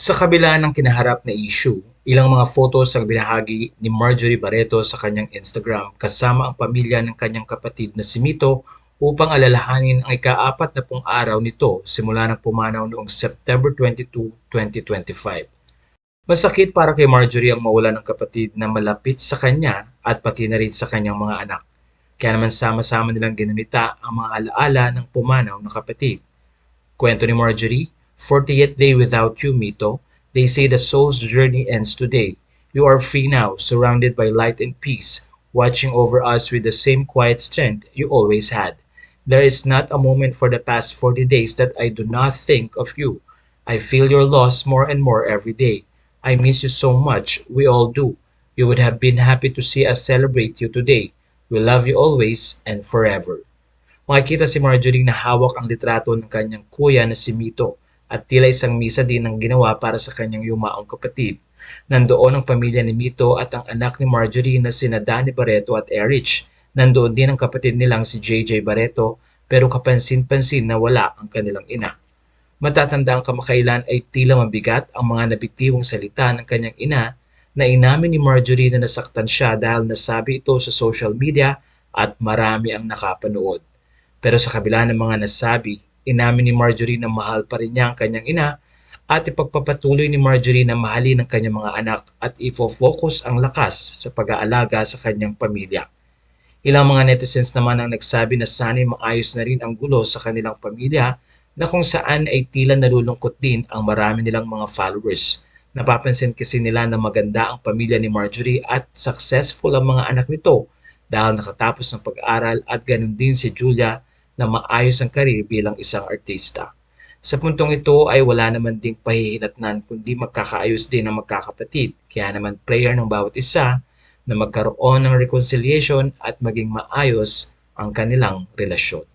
Sa kabila ng kinaharap na issue, ilang mga photos ang binahagi ni Marjorie Barreto sa kanyang Instagram kasama ang pamilya ng kanyang kapatid na si Mito upang alalahanin ang ika-apat na pong araw nito simula ng pumanaw noong September 22, 2025. Masakit para kay Marjorie ang mawala ng kapatid na malapit sa kanya at pati na rin sa kanyang mga anak. Kaya naman sama-sama nilang ginamita ang mga alaala ng pumanaw na kapatid. Kwento ni Marjorie, 40th day without you, Mito. They say the soul's journey ends today. You are free now, surrounded by light and peace, watching over us with the same quiet strength you always had. There is not a moment for the past 40 days that I do not think of you. I feel your loss more and more every day. I miss you so much. We all do. You would have been happy to see us celebrate you today. We love you always and forever. Makikita si Marjorie na hawak ang litrato ng kanyang kuya na si Mito at tila isang misa din ang ginawa para sa kanyang yumaong kapatid. Nandoon ang pamilya ni Mito at ang anak ni Marjorie na sina Danny Barreto at Erich. Nandoon din ang kapatid nilang si JJ Barreto pero kapansin-pansin na wala ang kanilang ina. Matatanda ang kamakailan ay tila mabigat ang mga nabitiwang salita ng kanyang ina na inamin ni Marjorie na nasaktan siya dahil nasabi ito sa social media at marami ang nakapanood. Pero sa kabila ng mga nasabi, inamin ni Marjorie na mahal pa rin niya ang kanyang ina at ipagpapatuloy ni Marjorie na mahalin ang kanyang mga anak at ifo-focus ang lakas sa pag-aalaga sa kanyang pamilya. Ilang mga netizens naman ang nagsabi na sana'y maayos na rin ang gulo sa kanilang pamilya na kung saan ay tila nalulungkot din ang marami nilang mga followers. Napapansin kasi nila na maganda ang pamilya ni Marjorie at successful ang mga anak nito dahil nakatapos ng pag-aaral at ganun din si Julia na maayos ang karir bilang isang artista. Sa puntong ito ay wala naman ding pahihinatnan kundi magkakaayos din ang magkakapatid. Kaya naman prayer ng bawat isa na magkaroon ng reconciliation at maging maayos ang kanilang relasyon.